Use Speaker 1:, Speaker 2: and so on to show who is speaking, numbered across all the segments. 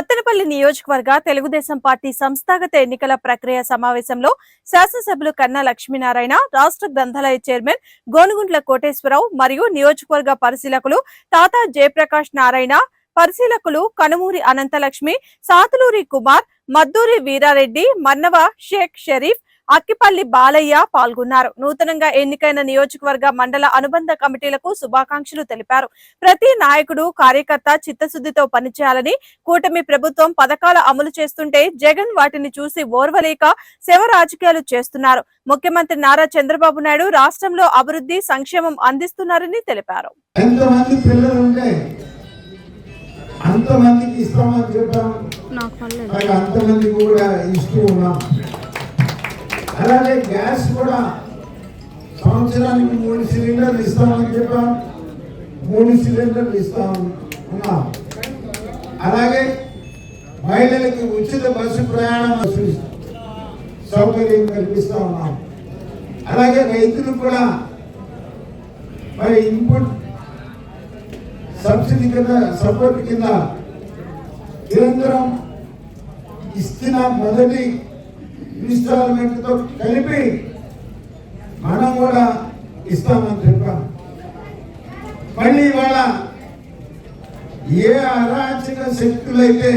Speaker 1: సత్తెనపల్లి నియోజకవర్గ తెలుగుదేశం పార్టీ సంస్థాగత ఎన్నికల ప్రక్రియ సమావేశంలో శాసనసభ్యులు కన్నా లక్ష్మీనారాయణ రాష్ట్ర గ్రంథాలయ చైర్మన్ గోనుగుంట్ల కోటేశ్వరరావు మరియు నియోజకవర్గ పరిశీలకులు తాతా జయప్రకాష్ నారాయణ పరిశీలకులు కనుమూరి అనంతలక్ష్మి సాతులూరి కుమార్ మద్దూరి వీరారెడ్డి మన్నవ షేక్ షరీఫ్ అక్కిపల్లి బాలయ్య పాల్గొన్నారు. నూతనంగా ఎన్నికైన నియోజకవర్గ మండల అనుబంధ కమిటీలకు శుభాకాంక్షలు తెలిపారు. ప్రతి నాయకుడు కార్యకర్త చిత్తశుద్ధితో పనిచేయాలని కూటమి ప్రభుత్వం పథకాల అమలు చేస్తుంటే జగన్ వాటిని చూసి ఓర్వలేక శవ రాజకీయాలు చేస్తున్నారు. ముఖ్యమంత్రి నారా చంద్రబాబు నాయుడు రాష్ట్రంలో అభివృద్ధి సంక్షేమం అందిస్తున్నారని తెలిపారు.
Speaker 2: అంతమందికి ఇస్తామని చెప్పాం మరి అంతమందికి కూడా ఇస్తూ ఉన్నాం. అలాగే గ్యాస్ కూడా సంవత్సరానికి మూడు సిలిండర్లు ఇస్తామని చెప్పాం. మూడు సిలిండర్లు ఇస్తాం ఉన్నాం అలాగే మహిళలకి ఉచిత బస్సు ప్రయాణం సౌకర్యం కల్పిస్తా ఉన్నాం అలాగే రైతులు కూడా మరి ఇన్పుట్ సబ్సిడీ కింద సపోర్ట్ కింద నిరంతరం ఇస్తున్న మొదటి ఇన్స్టాల్మెంట్తో కలిపి మనం కూడా ఇస్తామని చెప్పాం మళ్ళీ ఇవాళ ఏ అరాచక శక్తులైతే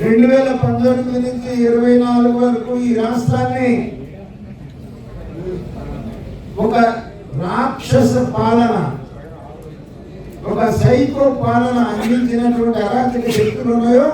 Speaker 2: రెండు వేల పంతొమ్మిది నుంచి ఇరవై నాలుగు వరకు ఈ రాష్ట్రాన్ని ఒక రాక్షస పాలన ఒక సైకో పాలన అందించినటువంటి అరాచక శక్తులు ఉన్నాయో